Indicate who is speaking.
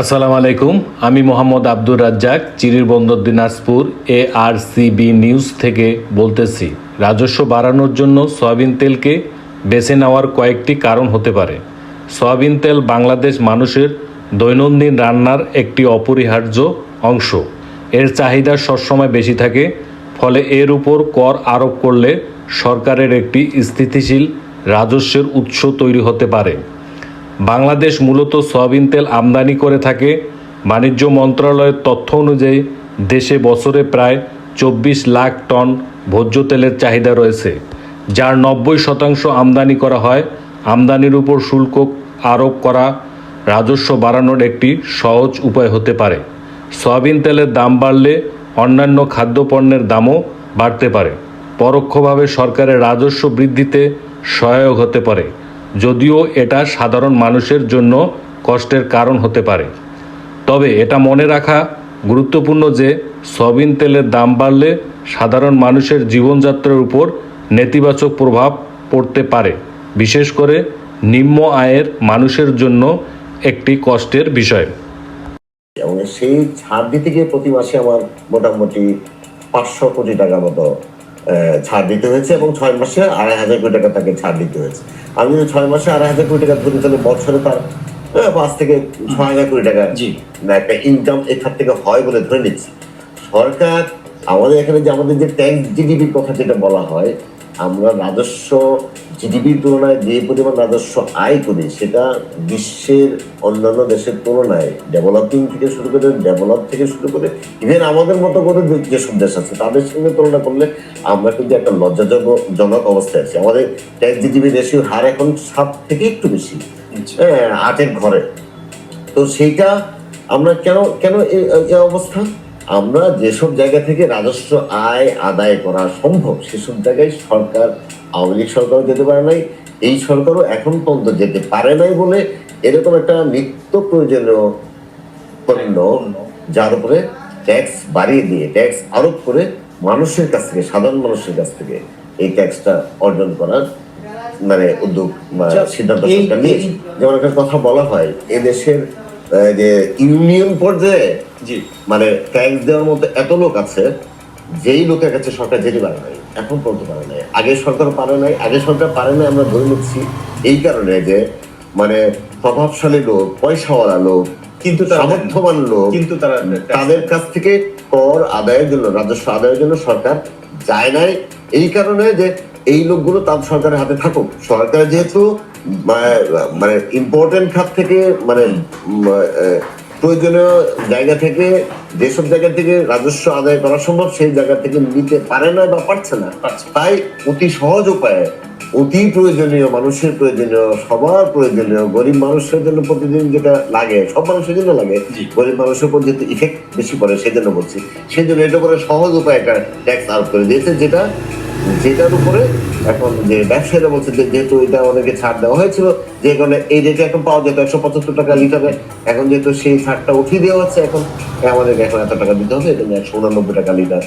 Speaker 1: আসসালামু আলাইকুম, আমি Mohammad Abdur Razzak, Chirirbandar Dinajpur A R C B news থেকে বলতেছি। রাজস্ব বাড়ানোর জন্য সয়াবিন তেলকে বেছে নেওয়ার কয়েকটি কারণ হতে পারে। সয়াবিন তেল বাংলাদেশ মানুষের দৈনন্দিন রান্নার একটি অপরিহার্য অংশ। এর চাহিদা সবসময় বেশি থাকে, ফলে এর উপর কর আরোপ করলে সরকারের একটি স্থিতিশীল রাজস্বের উৎস তৈরি হতে পারে। বাংলাদেশ মূলত সয়াবিন তেল আমদানি করে থাকে। বাণিজ্য মন্ত্রণালয়ের তথ্য অনুযায়ী, দেশে বছরে প্রায় চব্বিশ লাখ টন ভোজ্য তেলের চাহিদা রয়েছে, যার নব্বই শতাংশ আমদানি করা হয়। আমদানির উপর শুল্ক আরোপ করা রাজস্ব বাড়ানোর একটি সহজ উপায় হতে পারে। সয়াবিন তেলের দাম বাড়লে অন্যান্য খাদ্যপণ্যের দামও বাড়তে পারে। পরোক্ষভাবে সরকারের রাজস্ব বৃদ্ধিতে সহায়ক হতে পারে। যদিও এটা সাধারণ মানুষের জন্য কষ্টের কারণ হতে পারে। তবে এটা মনে রাখা গুরুত্বপূর্ণ যে সয়াবিন তেলের দাম বাড়লে সাধারণ মানুষের জীবনযাত্রার উপর নেতিবাচক প্রভাব পড়তে পারে। বিশেষ করে নিম্ন আয়ের মানুষের জন্য একটি কষ্টের বিষয়।
Speaker 2: সেই ছাড় দিতে গিয়ে প্রতি মাসে আমার মোটামুটি পাঁচশো কোটি টাকার মতো ছাড় দিতে হয়েছে এবং ছয় মাসে আড়াই হাজার কোটি টাকা তাকে ছাড় দিতে হয়েছে। আমি যদি ছয় মাসে আড়াই হাজার কোটি টাকা ধরি তাহলে বছরে তার পাঁচ থেকে ছয় হাজার কোটি টাকা একটা ইনকাম এখান থেকে হয় বলে ধরে নিচ্ছি। সরকার আমাদের এখানে যে আমাদের যে ট্যাক্স জিডিপির কথা যেটা বলা হয় আমরা রাজস্ব জিডিপির তুলনায় যে পরিমাণ রাজস্ব আয় করি সেটা বিশ্বের অন্যান্য দেশের তুলনায় ডেভেলপিং থেকে শুরু করে ডেভেলপ থেকে শুরু করে ইভেন আমাদের মতো করে যেসব দেশ আছে তাদের সঙ্গে তুলনা করলে আমরা কিন্তু একটা লজ্জাজনক অবস্থায় আছি। আমাদের ট্যাক্স জিডিপি রেশিওর হার এখন সাত থেকে একটু বেশি। হ্যাঁ আটের ঘরে। তো সেইটা আমরা কেন কেন এই অবস্থা? আমরা যেসব জায়গা থেকে রাজস্ব আয় আদায় করা সম্ভব সেসব জায়গায় সরকার আওয়ামী লীগ সরকারও যেতে পারে নাই। এই সরকারও এখন পর্যন্ত যেতে পারে নাই বলে এরকম একটা নিত্য প্রয়োজনীয় পণ্য যার উপরে ট্যাক্স বাড়িয়ে দিয়ে ট্যাক্স আরোপ করে মানুষের কাছ থেকে সাধারণ মানুষের কাছ থেকে এই ট্যাক্সটা অর্জন করার মানে উদ্যোগ বা
Speaker 3: আচ্ছা,
Speaker 2: সিদ্ধান্ত নিয়েছে। যেমন একটা কথা বলা হয় এদেশের যে ইউনিয়ন পর্যায়ে
Speaker 3: জি।
Speaker 2: মানে ট্যাক্স দেওয়ার মতো এত লোক আছে যেই লোকের কাছে সরকার যেতে পারে নাই এখন পর্যন্ত পারে নাই। আগে সরকার পারে নাই আগে সরকার পারে নাই আমরা ধরে নিচ্ছি এই কারণে যে মানে প্রভাবশালী লোক পয়সাওয়ালা লোক
Speaker 3: কিন্তু তারা
Speaker 2: সামর্থ্যবান লোক
Speaker 3: কিন্তু তারা
Speaker 2: তাদের কাছ থেকে কর আদায়ের জন্য রাজস্ব আদায়ের জন্য সরকার যায় নাই। এই কারণে যে এই লোকগুলো তার সরকারের হাতে থাকুক। সরকার যেহেতু মানে ইম্পর্টেন্ট খাত থেকে মানে প্রয়োজনীয় জায়গা থেকে যেসব জায়গা থেকে রাজস্ব আদায় করা সম্ভব সেই জায়গা থেকে নিতে পারে না বা পারছে না। তাই অতি সহজ উপায়ে অতি প্রয়োজনীয় মানুষের প্রয়োজনীয় সবার প্রয়োজনীয় গরিব মানুষের জন্য প্রতিদিন যেটা লাগে সব মানুষের জন্য লাগে। গরিব মানুষের উপর যেহেতু ইফেক্ট বেশি পড়ে সেই জন্য বলছি। সেই জন্য এটা করে সহজ উপায় একটা ট্যাক্স আরোপ করে দিয়েছে যেটা যেটার উপরে এখন যে ব্যবসায়ীরা বলছে যে যেহেতু এটা অনেকে ছাড় দেওয়া হয়েছিল, যে কারণে এই রেটে এখন পাওয়া যেত একশো পঁচাত্তর টাকা লিটারে, এখন যেহেতু সেই ছাড়টা উঠিয়ে দেওয়া হচ্ছে, এখন আমাদেরকে এখন এত টাকা দিতে হবে, এটা একশো উনানব্বই টাকা লিটার